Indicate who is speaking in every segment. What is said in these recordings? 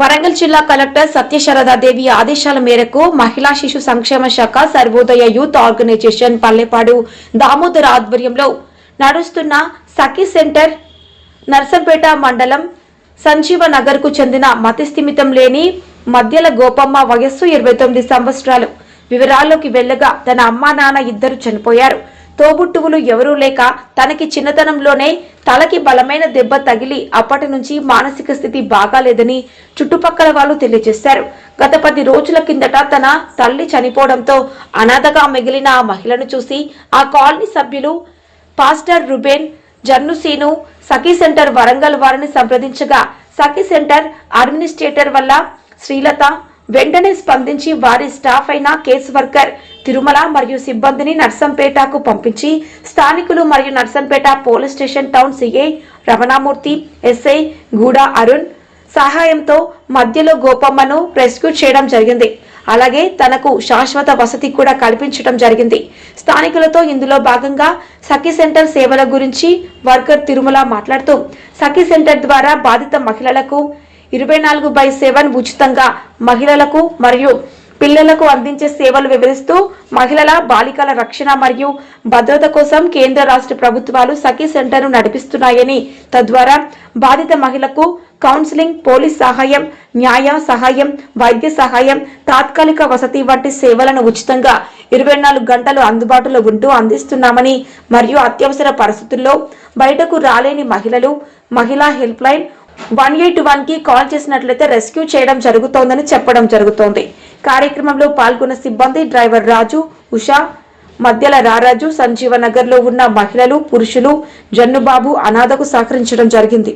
Speaker 1: వరంగల్ జిల్లా కలెక్టర్ సత్యశారదాదేవి ఆదేశాల మేరకు మహిళా శిశు సంక్షేమ శాఖ సర్వోదయ యూత్ ఆర్గనైజేషన్ పల్లెపాడు దామోదర్ ఆధ్వర్యంలో నడుస్తున్న సఖీ సెంటర్ నర్సంపేట మండలం సంజీవ నగర్కు చెందిన మతిస్థిమితం లేని మధ్యల గోపమ్మ వయస్సు ఇరవై తొమ్మిది సంవత్సరాలు. వివరాల్లోకి వెళ్ళగా తన అమ్మా నాన్న ఇద్దరు చనిపోయారు. తోబుట్టువులు ఎవరూ లేక తనకి చిన్నతనంలోనే తలకి బలమైన దెబ్బ తగిలి అప్పటి నుంచి మానసిక స్థితి బాగాలేదని చుట్టుపక్కల వాళ్ళు తెలియజేశారు. గత పది రోజుల కిందట తన తల్లి చనిపోవడంతో అనాథగా మిగిలిన ఆ మహిళను చూసి ఆ కాలనీ సభ్యులు పాస్టర్ రుబేన్ జర్నుసీను సఖీ సెంటర్ వరంగల్ వారిని సంప్రదించగా సఖీ సెంటర్ అడ్మినిస్ట్రేటర్ వల్ల శ్రీలత వెంటనే స్పందించి వారి స్టాఫ్ అయిన కేస్ వర్కర్ తిరుమల మరియు సిబ్బందిని నర్సంపేటకు పంపించి స్థానికులు మరియు Narsampet police station town CI Ramanamurthy SI Guda Arun సహాయంతో మధ్యలో గోపమ్మను రెస్క్యూ చేయడం జరిగింది. అలాగే తనకు శాశ్వత వసతి కూడా కల్పించడం జరిగింది. స్థానికులతో ఇందులో భాగంగా సఖీ సెంటర్ సేవల గురించి వర్కర్ తిరుమల మాట్లాడుతూ సఖీ సెంటర్ ద్వారా బాధిత మహిళలకు ఇరవై నాలుగు బై సెవెన్ ఉచితంగా మహిళలకు మరియు పిల్లలకు అందించే సేవలు వివరిస్తూ మహిళల బాలికల రక్షణ మరియు భద్రత కోసం కేంద్ర రాష్ట్ర ప్రభుత్వాలు సఖీ సెంటర్ను నడిపిస్తున్నాయని తద్వారా బాధిత మహిళకు కౌన్సిలింగ్ పోలీస్ సహాయం న్యాయ సహాయం వైద్య సహాయం తాత్కాలిక వసతి వంటి సేవలను ఉచితంగా ఇరవై నాలుగు గంటలు అందుబాటులో ఉంటూ అందిస్తున్నామని మరియు అత్యవసర పరిస్థితుల్లో బయటకు రాలేని మహిళలు మహిళా హెల్ప్ లైన్ వన్ ఎయిట్ వన్కి కాల్ చేసినట్లయితే రెస్క్యూ చేయడం జరుగుతోందని చెప్పడం జరుగుతోంది. కార్యక్రమంలో పాల్గొన్న సిబ్బంది డ్రైవర్ రాజు ఉషా మధ్యల రారాజు సంజీవ నగర్లో ఉన్న మహిళలు పురుషులు జన్నుబాబు అనాథకు సహకరించడం జరిగింది.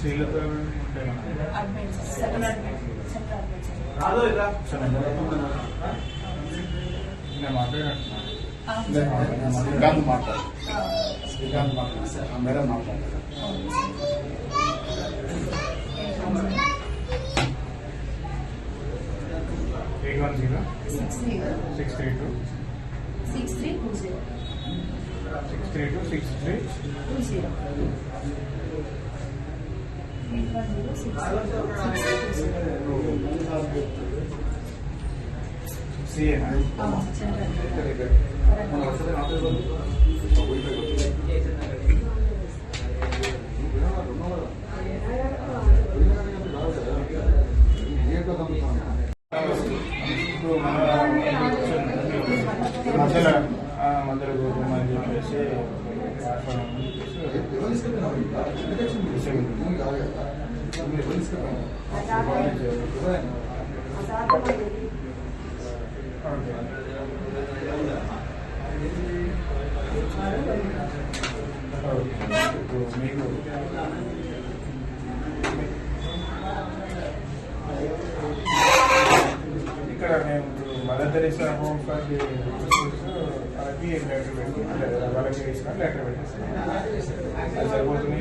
Speaker 2: శ్రీలత మేడం రేపు ఇక్కడ మాట్లాడాలట రేపు చూస్తే మేము అక్కడ దాని వరకు
Speaker 3: Srilatha
Speaker 2: admit second admit centre admit
Speaker 3: నేను మాట్లాడాను
Speaker 4: శ్రీకాంత్ మాట్లాడు శ్రీకాంత్ మాట్లాడు మేడం మాట్లాడారు
Speaker 2: eight one
Speaker 3: zero
Speaker 2: six
Speaker 3: zero six three two six three two zero six three two six three two zero eight one ఇక్కడ మేము ఇప్పుడు Mother Teresa home for the వాళ్ళకి letter పెట్టి అంటే వాళ్ళకి ఇచ్చిన లెటర్ పెట్టేస్తాం అది సరిపోతుంది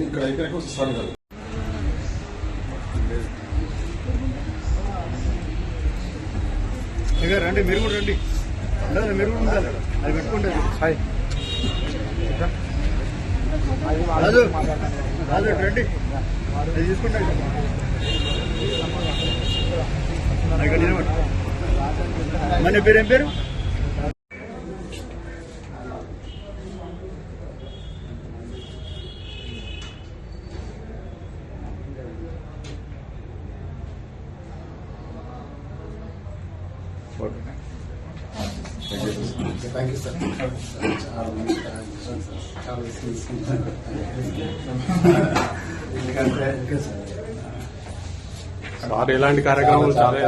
Speaker 4: ఇక్కడ అయితే వస్తాను కదా.
Speaker 5: రండి మీరు కూడా రండి. మీరు కూడా ఉండాలి. అది పెట్టుకుంటే హాయ్ రాజు రాజు ఇటు రండి అది తీసుకుంటా ఇక్కడ నిలబడి మన పేరు ఏం పేరు?
Speaker 4: చాలా తీసుకుంటాను ఎందుకంటే
Speaker 6: సార్ ఇలాంటి కార్యక్రమాలు చాలా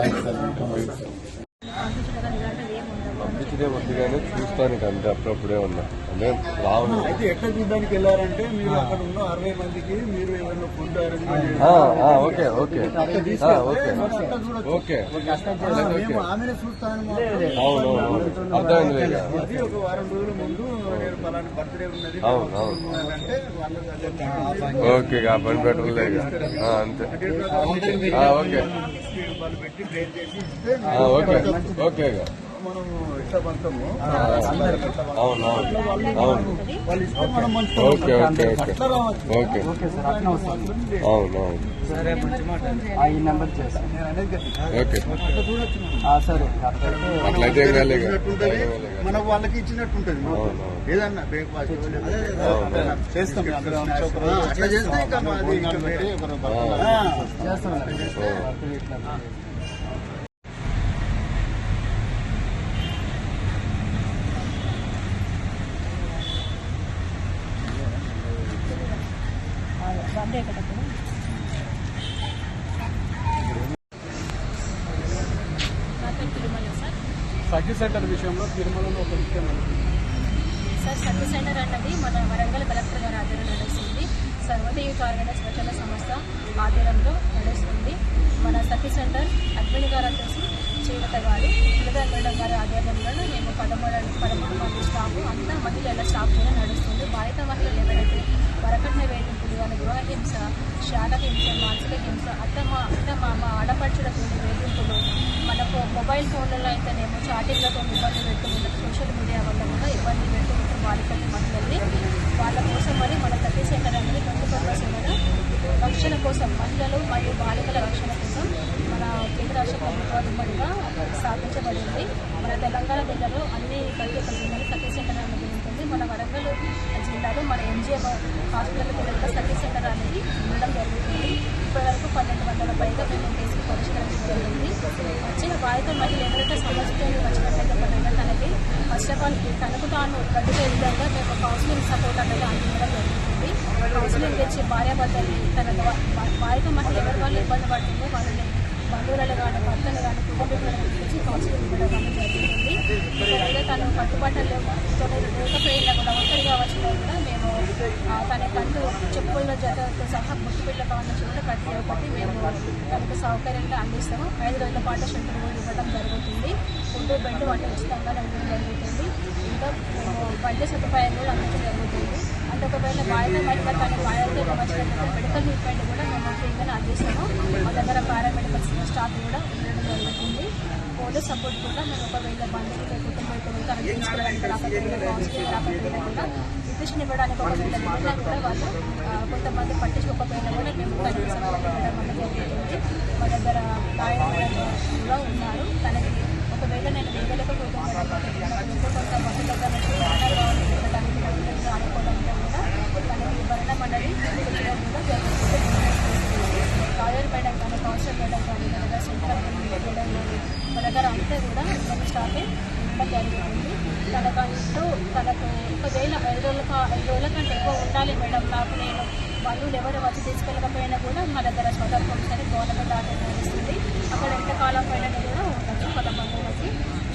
Speaker 6: అంటే కొద్దిగానే చూస్తానికి అంతే అప్పుడప్పుడే ఉన్నా. అంటే రావు
Speaker 5: అయితే ఎట్లా చూడడానికి వెళ్ళారంటే మీరు అక్కడ ఉన్న అరవై మందికి మీరు ఏమైనా ఫుడ్ అరేంజ్
Speaker 6: ఆ, ఆ, ఓకే ఓకే. ఆ, ఓకే.
Speaker 5: ఆమెనే చూస్తానని మాత్రం
Speaker 6: అవును అవును. అర్థమైంది.
Speaker 5: అది ఒక వారం రోజుల ముందు నేను పలానా బర్త్డే ఉన్నది.
Speaker 6: అవును, ఓకే పని పెట్టలే ఇక. ఆ, అంతే. ఆ, ఓకే.
Speaker 5: వాళ్ళు పెట్టి ప్లేట్ చేసి ఇస్తే
Speaker 6: ఆ, ఓకే. ఓకే.
Speaker 5: మనం వాళ్ళు ఇస్తే మనం మంచి
Speaker 6: ఓకే ఓకే ఓకే.
Speaker 5: అట్లా రావచ్చు.
Speaker 6: ఓకే. అవును అవును.
Speaker 7: ఈ నెంబర్ చేస్తాను.
Speaker 5: నేను అనేది గట్టి.
Speaker 6: ఓకే.
Speaker 5: అట్లా చూడొచ్చు
Speaker 7: సరే. అట్లయితే
Speaker 5: మనకు వాళ్ళకి ఇచ్చినట్టు ఉంటుంది. ఏదన్నా బ్రేక్ఫాస్ట్
Speaker 7: చేస్తాం.
Speaker 5: అట్లా చేస్తే ఇంకా
Speaker 7: చేస్తాం
Speaker 2: బండి ఎక్కడప్పుడు నా పేరు తిరుమల సార్
Speaker 7: సఖీ సెంటర్ విషయంలో తిరుమలలో ఒక విషయం
Speaker 2: సార్ సర్వీస్ సెంటర్ అన్నది మన వరంగల్ కలెక్టర్ గారి ఆధ్వర్యంలో నడుస్తుంది. సర్వదేవి కార్గణ స్వచ్ఛంద సంస్థ ఆధ్వర్యంలో నడుస్తుంది. మన సర్వీస్ సెంటర్ అడ్మిన్ గారు వచ్చేసి చేవత గారు పిల్లగారు మేడం గారి ఆధ్వర్యంలో మేము పదమూడు పదమూడు మంది స్టాఫ్ అంతా మహిళల స్టాఫ్ కూడా నడుస్తుంది. బాధిత మహిళలు ఎవరైతే వరకట్న వేధింపులు కానీ గృహ హింస శారీరక హింస మానసిక హింస అత్త మా అత్త మామ ఆడపడుచులతో వేధింపులు మనకు మొబైల్ ఫోన్లలో అయితేనేమో చాటింగ్లతో ఇబ్బంది పెట్టుకుంటూ సోషల్ మీడియా వల్ల కూడా ఇబ్బంది పెట్టుకుంటూ బాలికల్ని మహిళల్ని వాళ్ళ కోసం మరి మన ప్రతి సెంటర్ అనేది ట్వంటీ ఫోర్ రక్షణ కోసం మహిళలు మరియు బాలికల రక్షణ కోసం మన కేంద్ర రాష్ట్ర ప్రభుత్వాలు ఉమ్మడిగా స్థాపించబడింది మన తెలంగాణ జిల్లాలో అన్ని ప్రతి ఒక్క మన వరంగల్ జిల్లాలో మన ఎంజిఎం హాస్పిటల్ కూడా సర్వీస్ సెంటర్ అనేది ఉండడం జరుగుతుంది. ఇప్పటివరకు పన్నెండు వందల పైగా మేము కేసులు పరిష్కరించడం జరిగింది వచ్చిన బాధిత మహిళ ఎవరైతే సమస్యలు వచ్చినట్లయితే పరంగా తనకి ఫస్ట్ ఆఫ్ ఆల్ తనకు తాను గడిపే విధంగా మేము కౌన్సిలింగ్ సపోర్ట్ అనేది అందించడం జరుగుతుంది. కౌన్సిలింగ్ తెచ్చి భార్యాభర్తలు తన బాధిత మహిళ ఎవరి వాళ్ళు ఇబ్బంది పడుతుందో వాళ్ళని బంధువులను కానీ భర్తలు కానీ కుటుంబీకులను తెచ్చి కౌన్సిలింగ్ ఇవ్వడం అనేది జరుగుతుంది ఒకవేళ తను కట్టుబాటలు లేకపోయినా కూడా ఒంటరిగా వచ్చినా కూడా మేము తన కళ్ళు చెప్పుల జతతో సహా ముట్టుబిళ్ళ కావాలని కూడా ప్రతి మేము తనకు సౌకర్యంగా అందిస్తాము. ఐదు రోజుల పాటు షెల్టర్ ఫుడ్ బెడ్ వంట ఉచితంగా ఇవ్వడం జరుగుతుంది. ఇంకా మేము వైద్య సదుపాయం కూడా అందించడం జరుగుతుంది. అంటే ఒకవేళ బాధ్యత మహిళ కానీ బాధ్యత వచ్చినట్లయితే మెడికల్ ట్రీట్మెంట్ కూడా మేము ఫ్రీగానే అందిస్తాము మా దగ్గర పారామెడికల్ స్టాఫ్ కూడా ఉండడం జరుగుతుంది. పోలీస్ సపోర్ట్ కూడా మేము ఒకవేళ బంధువులు లేకుంటే అందించుకోవడానికి తనకు రాకపోయినా కౌన్సిలింగ్ రాకపోయినా కూడా న్యూట్రిషన్ ఇవ్వడానికి ఒక వెళ్ళినా కూడా వాళ్ళు కొంతమంది పట్టించుకోకపోయినా కూడా మేము కనీసం ఇవ్వడం అనేది జరుగుతుంది. మా దగ్గర లాయర్ కూడా ఉన్నారు. తనకి ఒకవేళ నేను వేయలేకపోతున్నాను కొంత మంది దగ్గర నుంచి ఆర్డర్ కావాలి పెట్టడానికి అనుకోవడంలో కూడా మనకి భరణ మండలి కూడా జరుగుతుంది లాయర్ మేడం కానీ కౌన్సిలర్ మేడం కానీ మన దగ్గర సెంటర్ మేడం కానీ మన దగ్గర అంతా కూడా మన స్టాఫే జరుగుతుంది తనకంటూ తనకు ఒకవేళ ఐదు రోజులకి ఐదు రోజుల కంటే ఎక్కువ ఉండాలి మేడం నాకు నేను బంధువులు ఎవరు వచ్చి తీసుకెళ్ళకపోయినా కూడా మా దగ్గర స్వతర్ హోమ్స్ అని గవర్నమెంట్ ఆర్డర్ నడుస్తుంది అక్కడ ఎంతకాలం పైన కూడా ఉండొచ్చు కొంత బంధువులకి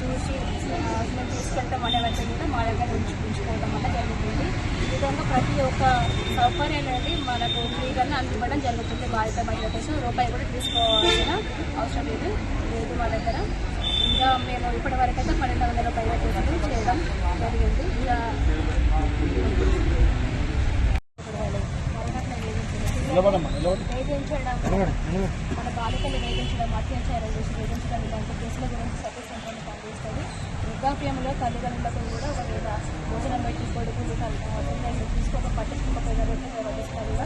Speaker 2: చూసి మేము తీసుకెళ్తాం అనే వచ్చి కూడా మా దగ్గర ఉంచు ఉంచుకోవడం వల్ల జరుగుతుంది. ఈ విధంగా ప్రతి ఒక్క సౌకర్యం అనేది మనకు ఫ్రీగానే అందివ్వడం జరుగుతుంది బాధిత మహిళ కోసం రూపాయి కూడా తీసుకోవాల్సిన అవసరం లేదు లేదు మా దగ్గర. ఇంకా మేము ఇప్పటి వరకు అయితే పన్నెండు వందల పైన కేసులు చేయడం జరిగింది. ఇంకా వేధించడం మన బాలికలు వేధించడం అత్యాచారం చేసి వేధించడం ఇలాంటి కేసుల గురించి చేస్తుంది. వృద్ధాప్యంలో తల్లిదండ్రులకు కూడా ఒకవేళ భోజనం పెట్టి కొడుకులు తల్లి తీసుకోక పట్టించుకోకపోయినా కూడా కూడా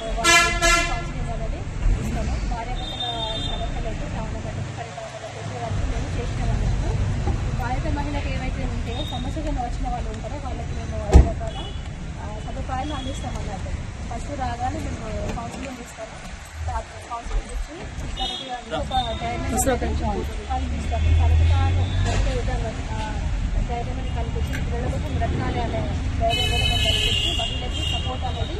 Speaker 2: మేము వాళ్ళకి కౌన్సిలింగ్ అనేది ఇస్తాము భార్యాభర్తల సమస్యలు అయితే చాలా వరకు మేము చేసిన వాళ్ళము బాధిత మహిళలకు ఏవైతే ఉంటాయో సమస్యగా వచ్చిన వాళ్ళు ఉంటారో వాళ్ళకి మేము అన్ని రకాల సదుపాయాలు అందిస్తాం ఫస్ట్ రాగానే మేము కౌన్సిలింగ్ ఇస్తాము తర్వాత కౌన్సిలింగ్ ఇచ్చి తనకి ఒక ధైర్యం కల్పిస్తాము తనకు తాను వచ్చే విధంగా ఆ, ధైర్యం కల్పించి పిల్లలకు రత్నాలే అనే ధైర్యం కూడా మేము కల్పించి మహిళకి సపోర్ట్ అనేది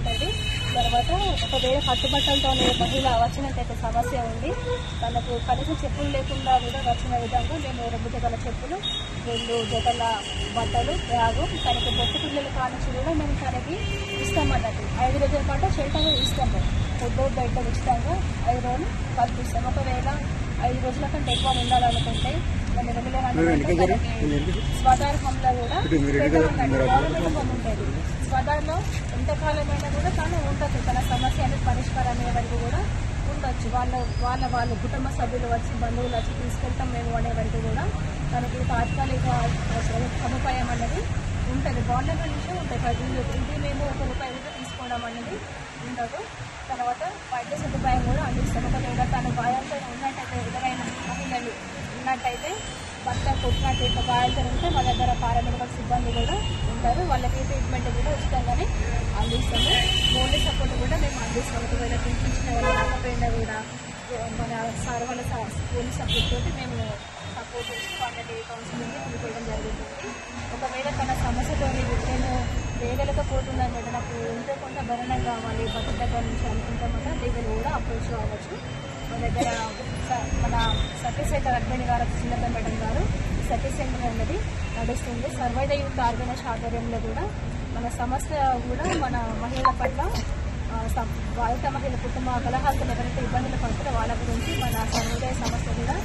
Speaker 2: ఉంటుంది. తర్వాత ఒకవేళ కట్టుబట్టలతో మహిళ వచ్చినట్టయితే సమస్య ఉంది. తనకు కనీసం చెప్పులు లేకుండా కూడా వచ్చిన విధంగా మేము రెండు జతల చెప్పులు రెండు జతల బట్టలు బ్యాగు తనకి బొట్టు పిల్లలు కానించి కూడా మేము తనకి ఇస్తామన్నట్టు. ఐదు రోజుల పాటు షెల్టర్ ఇస్తాము. ఫుడ్ బెడ్ ఉచితంగా ఐదు రోజులు కల్పిస్తాం ఒకవేళ ఐదు రోజుల కంటే ఎక్కువ ఉండాలనుకుంటే స్వదార్హంలో కూడా ఎంతకాలమైనా కూడా తను ఉండదు. తన సమస్య అనేది పరిష్కారం అయ్యే వరకు కూడా ఉండొచ్చు. వాళ్ళ వాళ్ళ వాళ్ళ కుటుంబ సభ్యులు వచ్చి బంధువులు వచ్చి తీసుకెళ్తాం మేము అనే వరకు కూడా తనకి తాత్కాలిక సదుపాయం అనేది ఉంటుంది. గవర్నమెంట్ నుంచి ఉంటుంది. ప్రతి ఇది మేము ఒక రూపాయి కూడా తీసుకోవడం అనేది ఉండదు. తర్వాత వైద్య సదుపాయం కూడా అందిస్తాం ఒకవేళ తన గాయాలతో ఉన్నట్టయితే ఎవరైనా మహిళలు ఉన్నట్టయితే భర్త కొట్టినట్టు గాయాలతో ఉంటే మా దగ్గర పారామెడికల్ సిబ్బంది కూడా ఉంటారు. వాళ్ళకి ట్రీట్మెంట్ కూడా ఉచితంగానే అందిస్తాము. ఓన్లీ సపోర్ట్ కూడా మేము అందిస్తాము. ఒకవేళ పిలిపించిన వాళ్ళు రాకపోయినా కూడా మన సార్ వాళ్ళ పోలీస్ సపోర్ట్ తోటి మేము సపోర్ట్ ఇచ్చి వాళ్ళకి కౌన్సిలింగ్ పిలిపించడం జరుగుతుంది. ఒకవేళ తన సమస్యతో నేను వేయగలకపోతున్నాను కదా నాకు ఎంతో కొంత భరణం కావాలి. బతుకు దగ్గర నుంచి అనుకుంటామన్నా లీగల్ కూడా అప్రోచ్ కావచ్చు. మా దగ్గర మన సత్యశేఖర్ అడ్మిని గారు చిన్నప్ప మేడం గారు. సత్య సెంటర్ అనేది నడుస్తుంది. సర్వైద యూత్ ఆర్గనైజ్ ఆధ్వర్యంలో కూడా మన సంస్థ కూడా మన మహిళల పట్ల బాధిత మహిళల కుటుంబ కలహాలతో ఎవరైతే ఇబ్బందులు పడుతుందో వాళ్ళ గురించి మన సర్వోదయ సంస్థ కూడా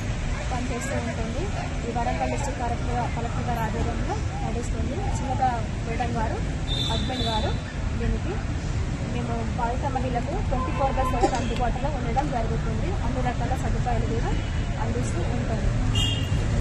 Speaker 2: పనిచేస్తూ ఉంటుంది. ఈ వరంగల్ డిస్ట్రిక్ట్ కలెక్టర్ కలెక్టర్ గారి ఆధ్వర్యంలో నడుస్తుంది. చిన్నత మేడం గారు హస్బెండ్ గారు దీనికి మేము బాధిత మహిళలకు ట్వంటీ ఫోర్ బై సెవెన్ అందుబాటులో ఉండడం జరుగుతుంది. అన్ని రకాల సదుపాయాలు కూడా అందిస్తూ ఉంటుంది